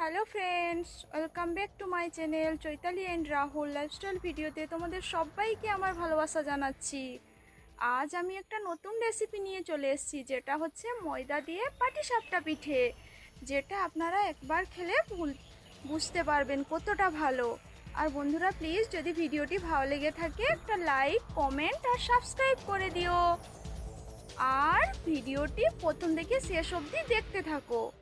Hello friends welcome back to my channel Chaitali and Rahul lifestyle ভিডিওতে তোমাদের সবাইকে আমার ভালোবাসা জানাচ্ছি। আজ আমি একটা নতুন রেসিপি নিয়ে চলে এসেছি, যেটা হচ্ছে ময়দা দিয়ে পাটিসাপটা পিঠে, যেটা আপনারা একবার খেলে ভুল- বুঝতে পারবেন কতটা ভালো। আর বন্ধুরা প্লিজ যদি ভিডিওটি ভালো লেগে থাকে, একটা লাইক কমেন্ট আর সাবস্ক্রাইব করে দিও। আর ভিডিওটি প্রথম থেকে শেষ অবধি দেখতে থাকো।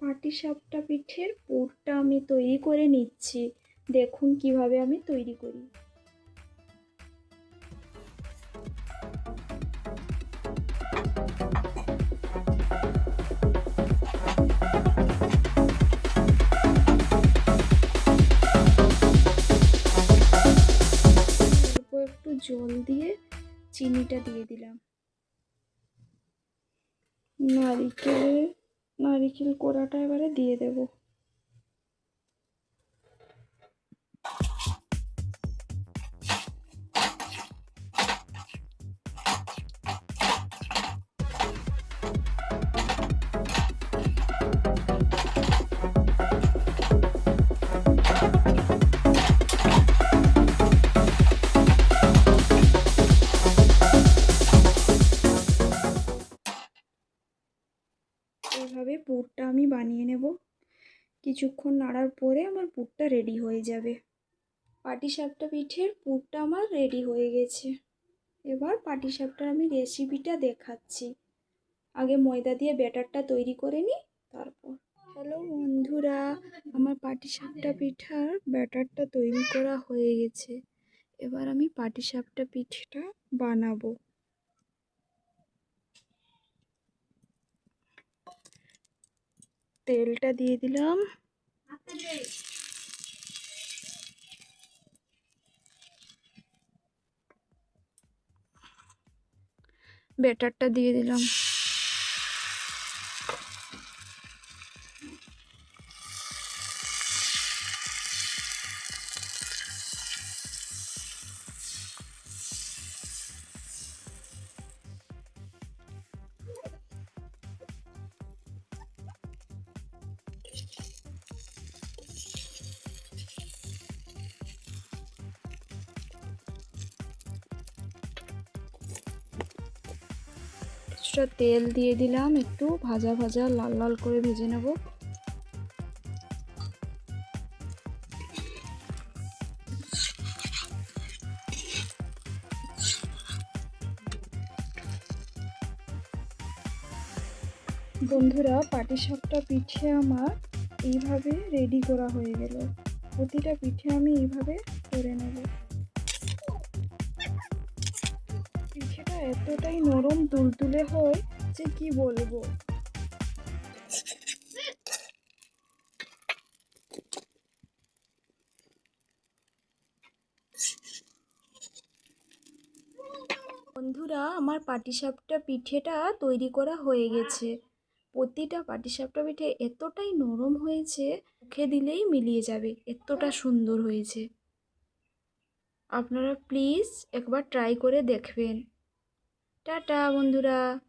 পাটিসাপটা পিঠের পুরটা আমি তৈরি করে নিচ্ছি। দেখুন কীভাবে আমি তৈরি করি। একটু জল দিয়ে চিনিটা দিয়ে দিলাম। নারিকেলের নারিকেল কোড়াটা এবারে দিয়ে দেব। আমি বানিয়ে নেব। কিছুক্ষণ নাড়ার পরে আমার পুরটা রেডি হয়ে যাবে। পাটিসাপটা পিঠের পুরটা আমার রেডি হয়ে গেছে। এবার পাটিসাপটার আমি রেসিপিটা দেখাচ্ছি। আগে ময়দা দিয়ে ব্যাটারটা তৈরি করে নিই, তারপর। হ্যালো বন্ধুরা, আমার পাটিসাপটা পিঠার ব্যাটারটা তৈরি করা হয়ে গেছে। এবার আমি পাটিসাপটা পিঠেটা বানাবো। তেলটা দিয়ে দিলাম। ব্যাটারটা দিয়ে দিলাম। তেল দিয়ে দিলাম একটু ভাজা ভাজা লাল লাল করে ভেজে নেব। বন্ধুরা, পাটিসাপটা পিঠে আমার এইভাবে রেডি করা হয়ে গেল। প্রতিটা পিঠে আমি এইভাবে করে নেব। পিঠেটা এতটাই নরম তুলতুলে হয় যে কি বলব? বন্ধুরা, আমার পাটিসাপটা পিঠেটা তৈরি করা হয়ে গেছে। প্রতিটা পাটিসাপটা পিঠে এতটাই নরম হয়েছে, মুখে দিলেই মিলিয়ে যাবে, এতটা সুন্দর হয়েছে। আপনারা প্লিজ একবার ট্রাই করে দেখবেন। টাটা, বন্ধুরা।